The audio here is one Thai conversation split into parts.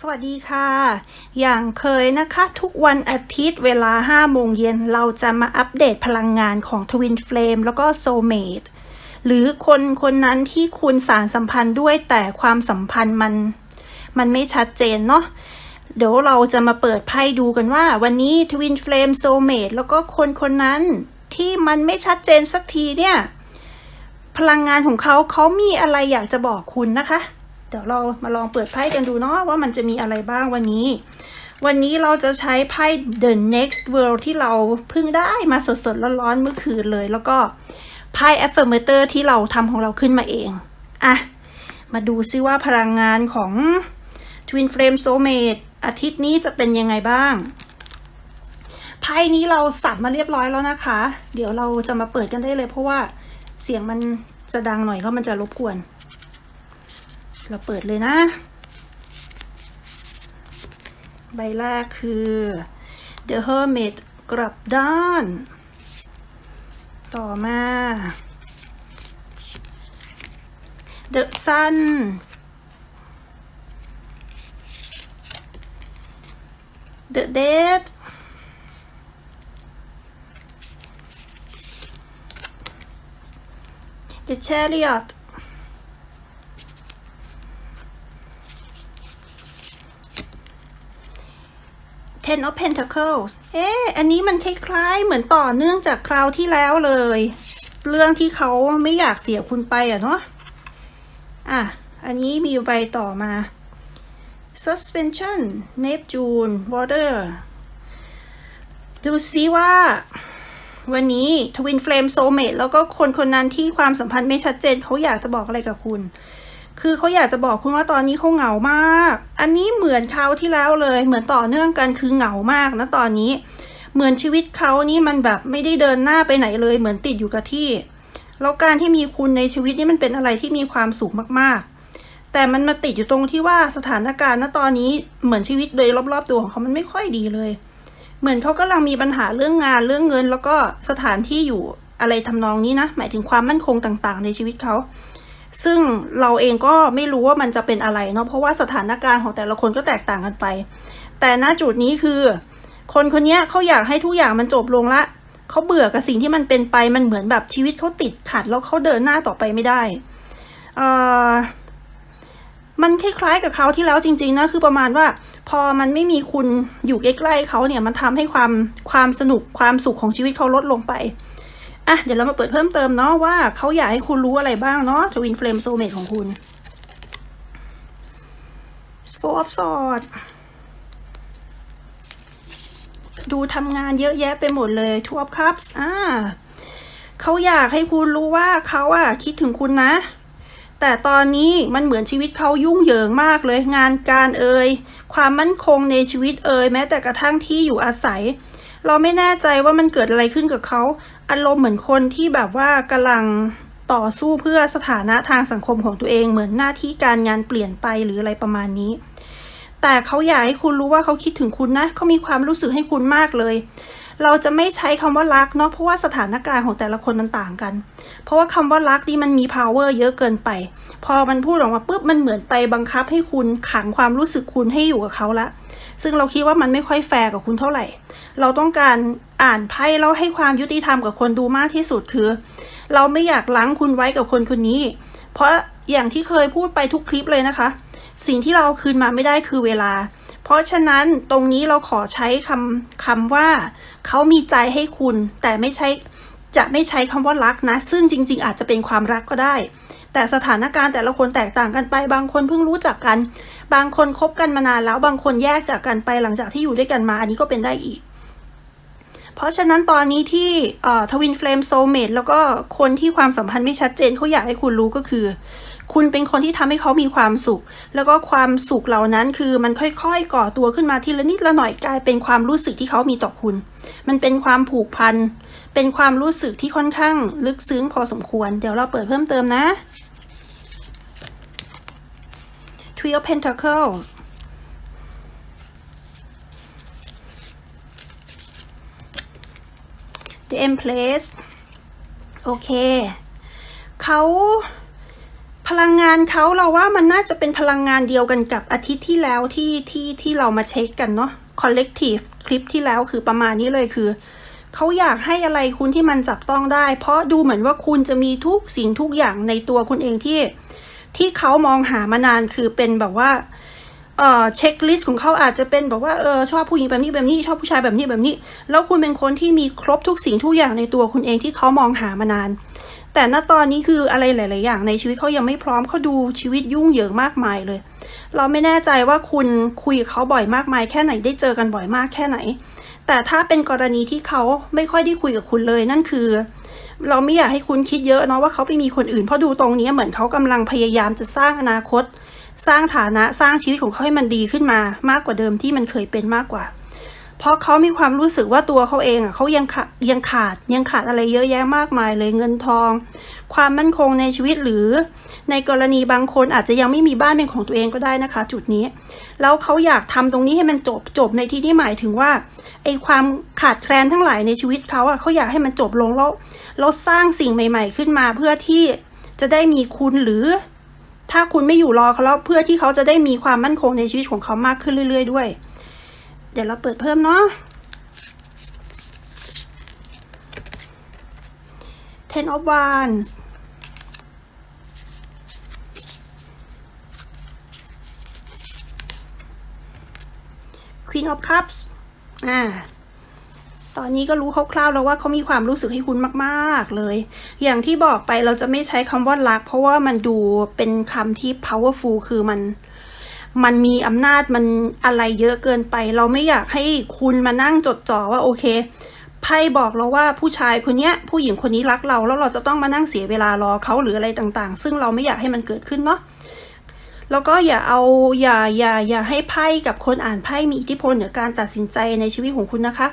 สวัสดีค่ะ อย่างเคยนะคะทุกวันอาทิตย์เวลา5โมงเย็นเราจะมาอัปเดตพลังงานของ Twin Flame แล้วก็ Soulmate หรือคนคนนั้นที่คุณสารสัมพันธ์ด้วยแต่ความสัมพันธ์มัน มันไม่ชัดเจนเนาะเดี๋ยวเราจะมาเปิดไพ่ดูกันว่า วันนี้ Twin Flame Soulmate แล้วก็คนคนนั้นที่มันไม่ชัดเจนสักทีเนี่ย พลังงานของเขาเขามีอะไรอยากจะบอกคุณนะคะ เดี๋ยวเรามาลองเปิดไพ่กันดูเนาะว่ามันจะมีอะไรบ้างวันนี้ วันนี้เราจะใช้ไพ่ The Next World ที่เราเพิ่งได้มาสดๆร้อนๆเมื่อคืนเลย แล้วก็ไพ่ Affirmator ที่เราทำของเราขึ้นมาเองอะมาดูซิว่าพลังงานของ Twin Flame Soulmate อาทิตย์นี้จะเป็นยังไงบ้างไพ่นี้เราสับมาเรียบร้อยแล้วนะคะ เดี๋ยวเราจะมาเปิดกันได้เลย เพราะว่าเสียงมันจะดังหน่อยแล้วมันจะรบกวน เราเปิดเลยนะ ใบแรกคือ The Hermit กลับด้าน ต่อมา The Sun The Dead The Chariot Ten of Pentacles เอ๊ะ อันนี้มันคล้ายๆ เหมือนต่อเนื่องจากคราวที่แล้วเลย เรื่องที่เขาไม่อยากเสียคุณไปอะเนาะ อะ อันนี้มีใบต่อมา Suspension Neptune Water ดูซิว่า วันนี้ Twin Flame Soulmate แล้วก็คนคนนั้นที่ความสัมพันธ์ไม่ชัดเจนเขาอยากจะบอกอะไรกับคุณ คือเขาอยากจะบอกคุณว่าตอนนี้เขาเหงามาก อันนี้เหมือนคราวที่แล้วเลย เหมือนต่อเนื่องกันคือเหงามากนะตอนนี้ เหมือนชีวิตเขานี่มันแบบไม่ได้เดินหน้าไปไหนเลย เหมือนติดอยู่กับที่ แล้วการที่มีคุณในชีวิตนี่มันเป็นอะไรที่มีความสุขมากๆ แต่มันมาติดอยู่ตรงที่ว่าสถานการณ์ณตอนนี้เหมือนชีวิตโดยรอบๆตัวของเขามันไม่ค่อยดีเลย เหมือนเขากำลังมีปัญหาเรื่องงานเรื่องเงิน แล้วก็สถานที่อยู่อะไรทำนองนี้นะ หมายถึงความมั่นคงต่างๆ ในชีวิตเขา ซึ่งเราเองก็ไม่รู้ว่ามันจะเป็นอะไรเนาะเพราะว่าสถานการณ์ของแต่ละคนก็แตกต่างกันไป แต่ณจุดนี้คือ คนคนนี้เขาอยากให้ทุกอย่างมันจบลงละเขาเบื่อกับสิ่งที่มันเป็นไปมันเหมือนแบบชีวิตเขาติดขัดแล้วเขาเดินหน้าต่อไปไม่ได้เอ่อมันคล้ายๆกับเขาที่แล้วจริง ๆนะคือประมาณว่า พอมันไม่มีคุณอยู่ใกล้ๆเขาเนี่ยมันทำให้ความความสนุกความสุขของชีวิตเขาลดลงไป อะเดี๋ยวเรามาเปิดเพิ่มเติมเนาะว่าเขาอยากให้คุณรู้อะไรบ้างเนาะทวินเฟลมโซเมตของคุณ Four of Swords ดูทำงานเยอะแยะไปหมดเลย Two of Cups อ่าเขาอยากให้คุณรู้ว่าเขาอะคิดถึงคุณนะ แต่ตอนนี้มันเหมือนชีวิตเขายุ่งเหยิงมากเลย งานการเอ่ยความมั่นคงในชีวิตเอ่ยแม้แต่กระทั่งที่อยู่อาศัย เราไม่แน่ใจว่ามันเกิดอะไรขึ้นกับเขา อารมณ์เหมือนคนที่แบบว่ากำลังต่อสู้เพื่อสถานะทางสังคมของตัวเองเหมือนหน้าที่การงานเปลี่ยนไปหรืออะไรประมาณนี้ แต่เขาอยากให้คุณรู้ว่าเขาคิดถึงคุณนะเขามีความรู้สึกให้คุณมากเลย เราจะไม่ใช้คำว่ารักเนาะเพราะว่าสถานการณ์ของแต่ละคนมันต่างกัน เพราะว่าคำว่ารักนี่มันมี power เยอะเกินไป พอมันพูดออกมาปุ๊บมันเหมือนไปบังคับให้คุณขังความรู้สึกคุณให้อยู่กับเขาละ ซึ่งเราคิดว่ามันไม่ค่อยแฟร์กับคุณเท่าไหร่ เราต้องการอ่านไพ่แล้วให้ความยุติธรรมกับคนดูมากที่สุดคือ เราไม่อยากล้างคุณไว้กับคนคนนี้ เพราะอย่างที่เคยพูดไปทุกคลิปเลยนะคะ สิ่งที่เราคืนมาไม่ได้คือเวลา เพราะฉะนั้นตรงนี้เราขอใช้คำคำว่า เขามีใจให้คุณ แต่ไม่ใช่จะไม่ใช้คำว่ารักนะ ซึ่งจริง ๆ อาจจะเป็นความรักก็ได้ แต่สถานการณ์แต่ละคนแตกต่างกันไป บางคนเพิ่งรู้จักกัน บางคนคบกันมานานแล้ว บางคนแยกจากกันไปหลังจากที่อยู่ด้วยกันมา อันนี้ก็เป็นได้อีก เพราะฉะนั้นตอนนี้ที่ทวินเฟลมโซเมดแล้วก็คนที่ความสัมพันธ์ไม่ชัดเจนเขาอยากให้คุณรู้ก็คือ คุณเป็นคนที่ทำให้เขามีความสุข แล้วก็ความสุขเหล่านั้นคือมันค่อยๆ ก่อตัวขึ้นมาทีละนิดละหน่อยกลายเป็นความรู้สึกที่เขามีต่อคุณ มันเป็นความผูกพันเป็นความรู้สึกที่ค่อนข้างลึกซึ้งพอสมควร เดี๋ยวเราเปิดเพิ่มเติมนะ Three of Pentacles The Empress โอเคเขาพลังงานเขาเราว่ามันน่าจะเป็นพลังงานเดียวกันกับอาทิตย์ที่แล้วที่ที่ที่เรามาเช็คกันเนาะ collective คลิปที่แล้วคือประมาณนี้เลยคือ เขาอยากให้อะไรคุณที่มันจับต้องได้ เพราะดูเหมือนว่าคุณจะมีทุกสิ่งทุกอย่างในตัวคุณเองที่ ที่เขามองหามานานคือเป็นแบบว่าเออเช็คลิสต์ของเขาอาจจะเป็นแบบว่าเออชอบผู้หญิงแบบนี้แบบนี้ชอบผู้ชายแบบนี้แบบนี้ แล้วคุณเป็นคนที่มีครบทุกสิ่งทุกอย่างในตัวคุณเองที่เขามองหามานาน แต่ณตอนนี้คืออะไรหลาย ๆ อย่างในชีวิตเขายังไม่พร้อมเขาดูชีวิตยุ่งเหยิงมากมายเลย เราไม่แน่ใจว่าคุณคุยกับเขาบ่อยมากมายแค่ไหนได้เจอกันบ่อยมากแค่ไหน แต่ถ้าเป็นกรณีที่เขาไม่ค่อยได้คุยกับคุณเลยนั่นคือ เราไม่อยากให้คุณคิดเยอะเนาะว่าเขาไปมีคนอื่นเพราะดูตรงนี้เหมือนเขากำลังพยายามจะสร้างอนาคต สร้างฐานะสร้างชีวิตของเขาให้มันดีขึ้นมามากกว่าเดิมที่มันเคยเป็นมากกว่า เพราะเขามีความรู้สึกว่าตัวเขาเองอะเขายังขาดยังขาดยังขาดอะไรเยอะแยะมากมายเลยเงินทอง ความมั่นคงในชีวิตหรือ ในกรณีบางคนอาจจะยังไม่มีบ้านเป็นของตัวเองก็ได้นะคะ จุดนี้แล้วเขาอยากทำตรงนี้ให้มันจบจบในที่นี้หมายถึงว่า ไอความขาดแคลนทั้งหลายในชีวิตเขาอะเขาอยากให้มันจบลงแล้วแล้วสร้างสิ่งใหม่ ๆ ขึ้นมาเพื่อที่จะได้มีคุณหรือ ถ้าคุณไม่อยู่รอเขาแล้วเพื่อที่เขาจะได้มีความมั่นคงในชีวิตของเขามากขึ้นเรื่อย ๆ ด้วย เดี๋ยวเราเปิดเพิ่มเนาะ Ten of Wands Queen of Cups อ่าตอนนี้ก็รู้คร่าวๆแล้วว่าเขามีความรู้สึกให้คุณมากๆเลย อย่างที่บอกไปเราจะไม่ใช้คำว่ารัก เพราะว่ามันดูเป็นคำที่ powerful คือมัน มันมีอำนาจมันอะไรเยอะเกินไป เราไม่อยากให้คุณมานั่งจดจ่อว่าโอเคไพ่บอกเราว่าผู้ชายคนเนี้ยผู้หญิงคนนี้รักเรา แล้วเราจะต้องมานั่งเสียเวลารอเขาหรืออะไรต่างๆ ซึ่งเราไม่อยากให้มันเกิดขึ้นเนาะ แล้วก็อย่าเอาอย่าอย่าอย่าให้ไพ่กับคนอ่านไพ่มีอิทธิพลเหนือการตัดสินใจในชีวิตของคุณนะคะ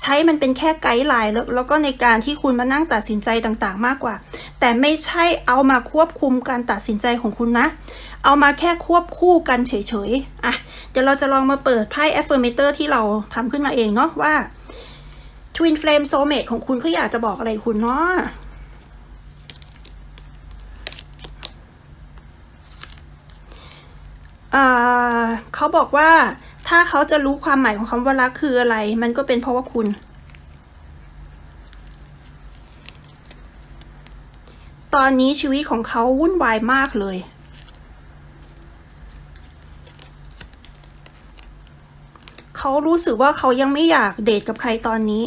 ใช้มันเป็นแค่ไกด์ไลน์แล้วแล้วก็ในการที่คุณมานั่งตัดสินใจต่างๆ มากกว่า แต่ไม่ใช่เอามาควบคุมการตัดสินใจของคุณนะ เอามาแค่ควบคู่กันเฉยๆอะเดี๋ยวเราจะลองมาเปิดไพ่ affirmator ที่เราทำขึ้นมาเองเนาะว่า Twin Flame Soulmate ของคุณเขาอยากจะบอกอะไรคุณเนาะ อ่า เขาบอกว่าถ้าเขาจะรู้ความหมายของคำว่ารักคืออะไร มันก็เป็นเพราะว่าคุณ ตอนนี้ชีวิตของเขาวุ่นวายมากเลย เขารู้สึกว่าเขายังไม่อยากเดทกับใครตอนนี้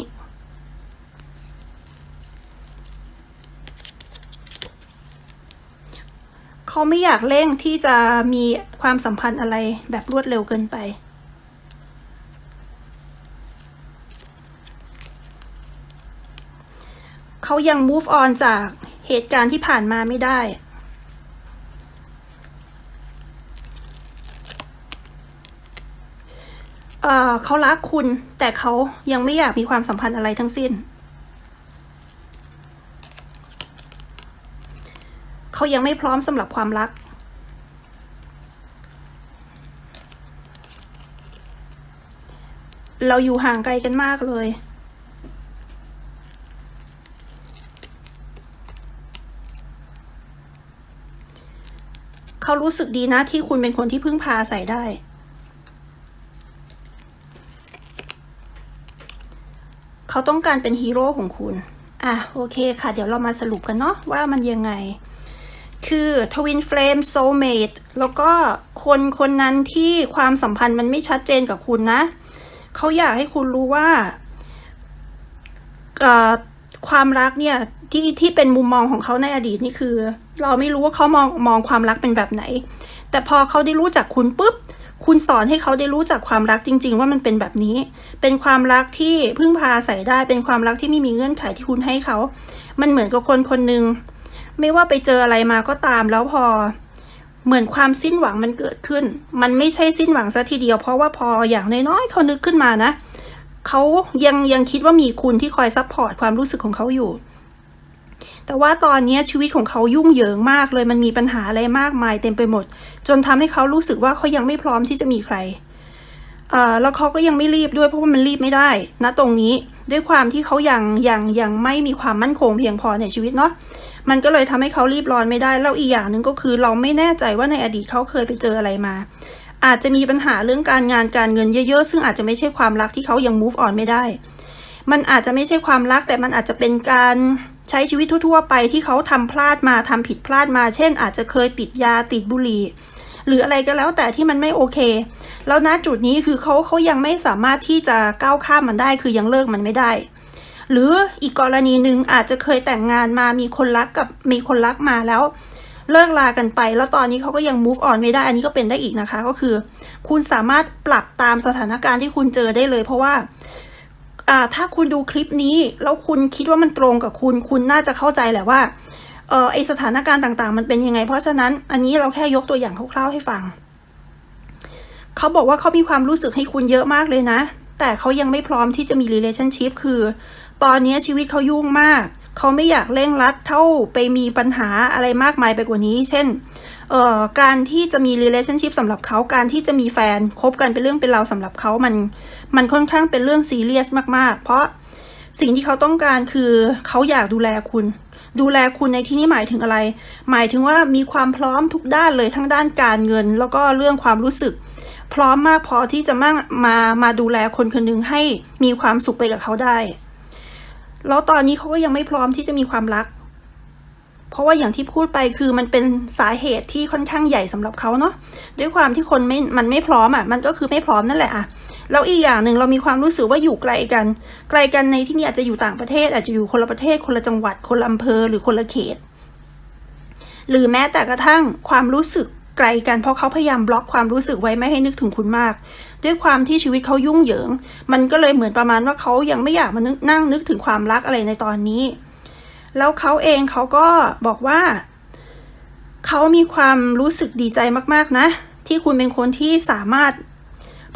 เขาไม่อยากเร่งที่จะมีความสัมพันธ์อะไรแบบรวดเร็วเกินไป เขายัง move on จากเหตุการณ์ที่ผ่านมาไม่ได้เอ่อเขารักคุณแต่เขายังไม่อยากมีความสัมพันธ์อะไรทั้งสิ้น เขายังไม่พร้อมสำหรับความรัก เราอยู่ห่างไกลกันมากเลย เขารู้สึกดีนะที่คุณเป็นคนที่พึ่งพาใส่ได้เขาต้องการเป็นฮีโร่ของคุณ อะโอเคค่ะ เดี๋ยวเรามาสรุปกันเนาะว่ามันยังไง คือ Twin Flame Soulmate แล้วก็คนคนนั้นที่ความสัมพันธ์มันไม่ชัดเจนกับคุณนะ เขาอยากให้คุณรู้ว่าความรักเนี่ยที่ที่เป็นมุมมองของเขาในอดีตนี่คือ เราไม่รู้ว่าเขามองมองความรักเป็นแบบไหน แต่พอเขาได้รู้จักคุณปุ๊บ คุณสอนให้เขาได้รู้จักความรักจริง ๆ ว่ามันเป็นแบบนี้ เป็นความรักที่พึ่งพาใส่ได้เป็นความรักที่ไม่มีเงื่อนไขที่คุณให้เขา มันเหมือนกับคนคนหนึ่ง ไม่ว่าไปเจออะไรมาก็ตามแล้วพอ เหมือนความสิ้นหวังมันเกิดขึ้น มันไม่ใช่สิ้นหวังซะทีเดียว เพราะว่าพออย่างน้อยๆเขานึกขึ้นมานะเขายังยังคิดว่ามีคุณที่คอยซัพพอร์ตความรู้สึกของเขาอยู่ แต่ว่าตอนนี้ชีวิตของเขายุ่งเหยิงมากเลยมันมีปัญหาอะไรมากมายเต็มไปหมด จนทำให้เขารู้สึกว่าเขายังไม่พร้อมที่จะมีใครแล้วเขาก็ยังไม่รีบด้วยเพราะว่ามันรีบไม่ได้ณตรงนี้ด้วยความที่เขายังยังยังไม่มีความมั่นคงเพียงพอในชีวิตเนาะ มันก็เลยทำให้เขารีบร้อนไม่ได้ แล้วอีกอย่างหนึ่งก็คือเราไม่แน่ใจว่าในอดีตเขาเคยไปเจออะไรมา อาจจะมีปัญหาเรื่องการงานการเงินเยอะๆ ซึ่งอาจจะไม่ใช่ความรักที่เขายัง move on ไม่ได้ มันอาจจะไม่ใช่ความรักแต่มันอาจจะเป็นการใช้ชีวิตทั่วๆไปที่เขาทำพลาดมาทำผิดพลาดมา เช่น อาจจะเคยติดยาติดบุหรี่หรืออะไรก็แล้วแต่ที่มันไม่โอเค แล้วณจุดนี้คือเขาเขายังไม่สามารถที่จะก้าวข้ามมันได้ คือยังเลิกมันไม่ได้ หรืออีกกรณีหนึ่งอาจจะเคยแต่งงานมามีคนรักกับมีคนรักมาแล้ว เลิกลากันไป แล้วตอนนี้เขาก็ยัง move on ไม่ได้ อันนี้ก็เป็นได้อีกนะคะ ก็คือ คุณสามารถปรับตามสถานการณ์ที่คุณเจอได้เลย เพราะว่าถ้าคุณดูคลิปนี้ แล้วคุณคิดว่ามันตรงกับคุณ คุณน่าจะเข้าใจแหละว่าเออไอสถานการณ์ต่างๆ มันเป็นยังไง เพราะฉะนั้นอันนี้เราแค่ยกตัวอย่างคร่าวๆให้ฟัง เขาบอกว่าเขามีความรู้สึกให้คุณเยอะมากเลยนะ แต่เขายังไม่พร้อมที่จะมี relationship คือ ตอนนี้ชีวิตเขายุ่งมาก เขาไม่อยากเร่งรัดเท่าไปมีปัญหาอะไรมากมายไปกว่านี้ เช่นเอ่อการที่จะมี relationship สำหรับเขาการที่จะมีแฟนคบกันเป็นเรื่องเป็นราวสำหรับเขามัน มันค่อนข้างเป็นเรื่องซีเรียสมาก ๆ เพราะสิ่งที่เขาต้องการคือเขาอยากดูแลคุณ ดูแลคุณในที่นี้หมายถึงอะไร หมายถึงว่ามีความพร้อมทุกด้านเลยทั้งด้านการเงิน แล้วก็เรื่องความรู้สึก พร้อมมากพอที่จะมามามาดูแลคนคนหนึ่งให้มีความสุขไปกับเขาได้ แล้วตอนนี้เขาก็ยังไม่พร้อมที่จะมีความรัก เพราะว่าอย่างที่พูดไปคือมันเป็นสาเหตุที่ค่อนข้างใหญ่สำหรับเขาเนาะด้วยความที่คนไม่มันไม่พร้อมอะ มันก็คือไม่พร้อมนั่นแหละอะแล้วอีกอย่างหนึ่งเรามีความรู้สึกว่าอยู่ไกลกัน ไกลกันในที่นี้อาจจะอยู่ต่างประเทศ อาจจะอยู่คนละประเทศ คนละจังหวัด คนละอำเภอหรือคนละเขต หรือแม้แต่กระทั่งความรู้สึกไกลกันเพราะเขาพยายามบล็อกความรู้สึกไว้ไม่ให้นึกถึงคุณมาก ด้วยความที่ชีวิตเขายุ่งเหยิง มันก็เลยเหมือนประมาณว่าเขายังไม่อยากมานึกนั่งนึกถึงความรักอะไรในตอนนี้ แล้วเขาเองเขาก็บอกว่า เขามีความรู้สึกดีใจมากๆนะ ที่คุณเป็นคนที่สามารถ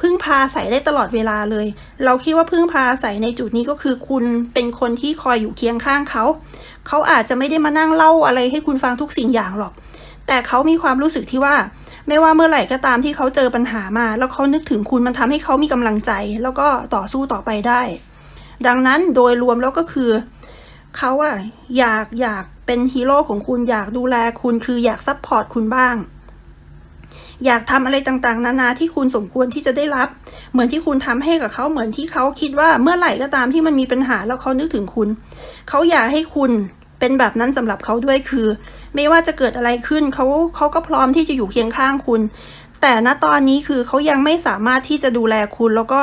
พึ่งพาใส่ได้ตลอดเวลาเลย เราคิดว่าพึ่งพาใส่ในจุดนี้ก็คือคุณเป็นคนที่คอยอยู่เคียงข้างเขา เขาอาจจะไม่ได้มานั่งเล่าอะไรให้คุณฟังทุกสิ่งอย่างหรอก แต่เขามีความรู้สึกที่ว่า ไม่ว่าเมื่อไหร่ก็ตามที่เขาเจอปัญหามา แล้วเขานึกถึงคุณมันทำให้เขามีกำลังใจ แล้วก็ต่อสู้ต่อไปได้ ดังนั้นโดยรวมแล้วก็คือเขาอะอยากอยากเป็นฮีโร่ของคุณอยากดูแลคุณคืออยากซัพพอร์ตคุณบ้าง อยากทำอะไรต่างๆ นานาที่คุณสมควรที่จะได้รับ เหมือนที่คุณทำให้กับเขาเหมือนที่เขาคิดว่าเมื่อไหร่ก็ตามที่มันมีปัญหาแล้วเขานึกถึงคุณ เขาอยากให้คุณ เป็นแบบนั้นสำหรับเขาด้วยคือ ไม่ว่าจะเกิดอะไรขึ้นเขาเขาก็พร้อมที่จะอยู่เคียงข้างคุณ แต่ณตอนนี้คือเขายังไม่สามารถที่จะดูแลคุณแล้วก็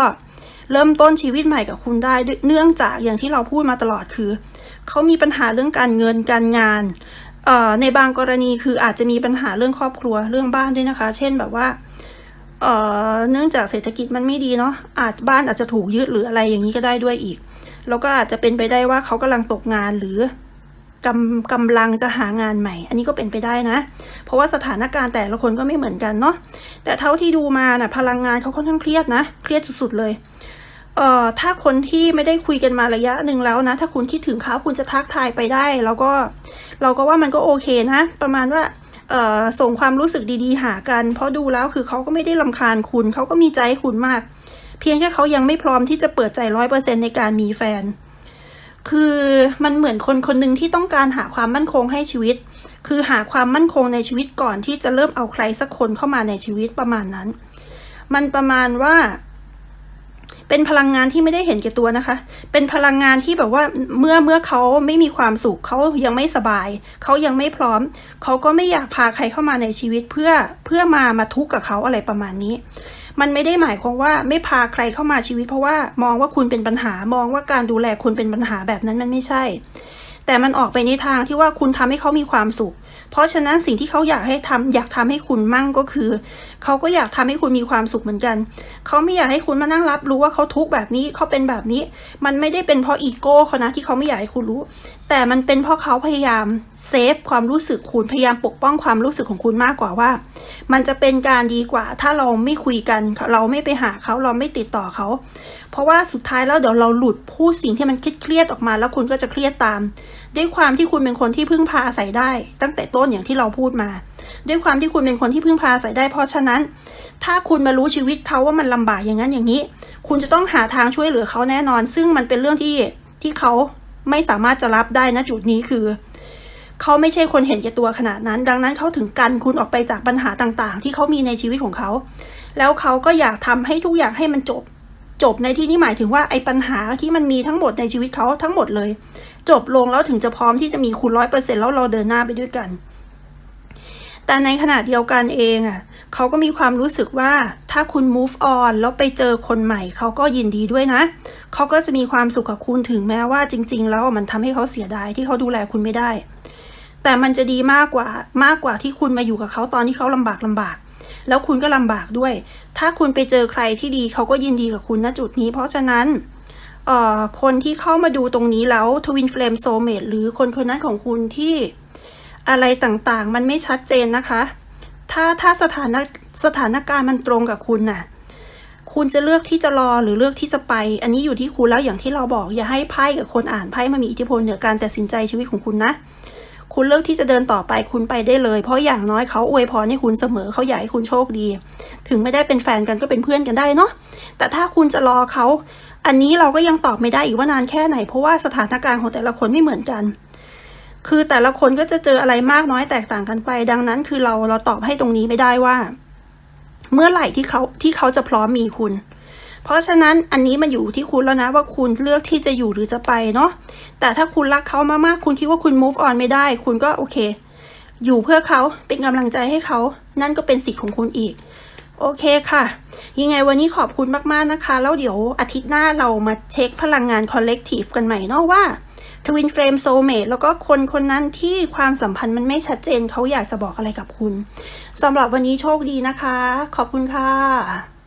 เริ่มต้นชีวิตใหม่กับคุณได้เนื่องจากอย่างที่เราพูดมาตลอดคือเขามีปัญหาเรื่องการเงินการงานเอ่อในบางกรณีคืออาจจะมีปัญหาเรื่องครอบครัวเรื่องบ้านด้วยนะคะ เช่นแบบว่าเอ่อเนื่องจากเศรษฐกิจมันไม่ดีเนาะอาจบ้านอาจจะถูกยึดหรืออะไรอย่างนี้ก็ได้ด้วยอีก แล้วก็อาจจะเป็นไปได้ว่าเขากำลังตกงานหรือ กำกำลังจะหางานใหม่ อันนี้ก็เป็นไปได้นะ เพราะว่าสถานการณ์แต่ละคนก็ไม่เหมือนกันเนาะแต่เท่าที่ดูมานะ่ะพลังงานเขาค่อนข้างเครียดนะเครียดสุดๆเลยเอ่อถ้าคนที่ไม่ได้คุยกันมาระยะหนึ่งแล้วนะ ถ้าคุณคิดถึงเขาคุณจะทักทายไปได้ แล้วก็เราก็ว่ามันก็โอเคนะ ประมาณว่าเอ่อส่งความรู้สึกดีๆ หากัน เพราะดูแล้วคือเขาก็ไม่ได้ลำคาญคุณเขาก็มีใจใคุณมาก เพียงแค่เขายังไม่พร้อมที่จะเปิดใจร้อยเปอร์เซ็นในการมีแฟน คือมันเหมือนคนคนหนึ่งที่ต้องการหาความมั่นคงให้ชีวิต คือหาความมั่นคงในชีวิตก่อนที่จะเริ่มเอาใครสักคนเข้ามาในชีวิตประมาณนั้น มันประมาณว่า เป็นพลังงานที่ไม่ได้เห็นแก่ตัวนะคะ เป็นพลังงานที่แบบว่าเมื่อเมื่อเขาไม่มีความสุขเขายังไม่สบาย เขายังไม่พร้อม เขาก็ไม่อยากพาใครเข้ามาในชีวิตเพื่อเพื่อมามาทุกข์กับเขาอะไรประมาณนี้ มันไม่ได้หมายความว่าไม่พาใครเข้ามาชีวิต เพราะว่ามองว่าคุณเป็นปัญหามองว่าการดูแลคุณเป็นปัญหาแบบนั้นมันไม่ใช่ แต่มันออกไปในทางที่ว่าคุณทำให้เขามีความสุข เพราะฉะนั้นสิ่งที่เขาอยากให้ทำอยากทำให้คุณมั่งก็คือ เขาก็อยากทำให้คุณมีความสุขเหมือนกัน เขาไม่อยากให้คุณมานั่งรับรู้ว่าเขาทุกข์แบบนี้เขาเป็นแบบนี้ มันไม่ได้เป็นเพราะอีโก้เขานะที่เขาไม่อยากให้คุณรู้ แต่มันเป็นเพราะเขาพยายามเซฟความรู้สึกคุณพยายามปกป้องความรู้สึกของคุณมากกว่าว่า มันจะเป็นการดีกว่า ถ้าเราไม่คุยกัน เราไม่ไปหาเขาเราไม่ติดต่อเขา เพราะว่าสุดท้ายแล้วเดี๋ยวเราหลุดพูดสิ่งที่มันเครียดออกมา แล้วคุณก็จะเครียดตาม ด้วยความที่คุณเป็นคนที่พึ่งพาอาศัยได้ ตั้งแต่ต้นอย่างที่เราพูดมา ด้วยความที่คุณเป็นคนที่พึ่งพาอาศัยได้ เพราะฉะนั้น ถ้าคุณมารู้ชีวิตเขาว่ามันลำบากอย่างนั้นอย่างนี้ คุณจะต้องหาทางช่วยเหลือเขาแน่นอน ซึ่งมันเป็นเรื่องที่ที่เขาไม่สามารถจะรับได้นะจุดนี้คือเขาไม่ใช่คนเห็นแก่ตัวขนาดนั้น ดังนั้นเขาถึงกันคุณออกไปจากปัญหาต่างๆ ที่เขามีในชีวิตของเขา แล้วเขาก็อยากทำให้ทุกอย่างให้มันจบ จบในที่นี้หมายถึงว่าไอ้ปัญหาที่มันมีทั้งหมดในชีวิตเขาทั้งหมดเลย จบลงแล้วถึงจะพร้อมที่จะมีคุณร้อยเปอร์เซ็นต์แล้วเราเดินหน้าไปด้วยกัน แต่ในขณะเดียวกันเองอะเขาก็มีความรู้สึกว่าถ้าคุณ move on แล้วไปเจอคนใหม่เขาก็ยินดีด้วยนะ เขาก็จะมีความสุขกับคุณถึงแม้ว่าจริง ๆ แล้วมันทำให้เขาเสียดายที่เขาดูแลคุณไม่ได้ แต่มันจะดีมากกว่ามากกว่าที่คุณมาอยู่กับเขาตอนที่เขาลำบากลำบาก แล้วคุณก็ลำบากด้วย ถ้าคุณไปเจอใครที่ดีเขาก็ยินดีกับคุณณจุดนี้ เพราะฉะนั้นเอ่อคนที่เข้ามาดูตรงนี้แล้วทวินเฟลมโซเมดหรือคนคนนั้นของคุณที่อะไรต่างๆ มันไม่ชัดเจนนะคะ ถ้าถ้าสถานะสถานการณ์มันตรงกับคุณน่ะ คุณจะเลือกที่จะรอหรือเลือกที่จะไป อันนี้อยู่ที่คุณแล้วอย่างที่เราบอก อย่าให้ไพ่กับคนอ่านไพ่มามีอิทธิพลเหนือการตัดสินใจชีวิตของคุณนะ คุณเลือกที่จะเดินต่อไปคุณไปได้เลย เพราะอย่างน้อยเขาอวยพรให้คุณเสมอเขาอยากให้คุณโชคดี ถึงไม่ได้เป็นแฟนกันก็เป็นเพื่อนกันได้เนาะแต่ถ้าคุณจะรอเขา อันนี้เราก็ยังตอบไม่ได้อีกว่านานแค่ไหน เพราะว่าสถานการณ์ของแต่ละคนไม่เหมือนกัน คือแต่ละคนก็จะเจออะไรมากน้อยแตกต่างกันไป ดังนั้นคือเราเราตอบให้ตรงนี้ไม่ได้ว่า เมื่อไหร่ที่เขาที่เขาจะพร้อมมีคุณ เพราะฉะนั้นอันนี้มันอยู่ที่คุณแล้วนะว่าคุณเลือกที่จะอยู่หรือจะไปเนาะแต่ถ้าคุณรักเขามากๆคุณคิดว่าคุณ move on ไม่ได้ คุณก็โอเค อยู่เพื่อเขาเป็นกำลังใจให้เขา นั่นก็เป็นสิทธิ์ของคุณอีก โอเคค่ะ ยังไงวันนี้ขอบคุณมากๆนะคะ แล้วเดี๋ยวอาทิตย์หน้าเรามาเช็คพลังงาน collective กันใหม่เนาะว่า Twin Flame Soulmate แล้วก็คนคนนั้นที่ความสัมพันธ์มันไม่ชัดเจนเขาอยากจะบอกอะไรกับคุณสำหรับวันนี้โชคดีนะคะ ขอบคุณค่ะ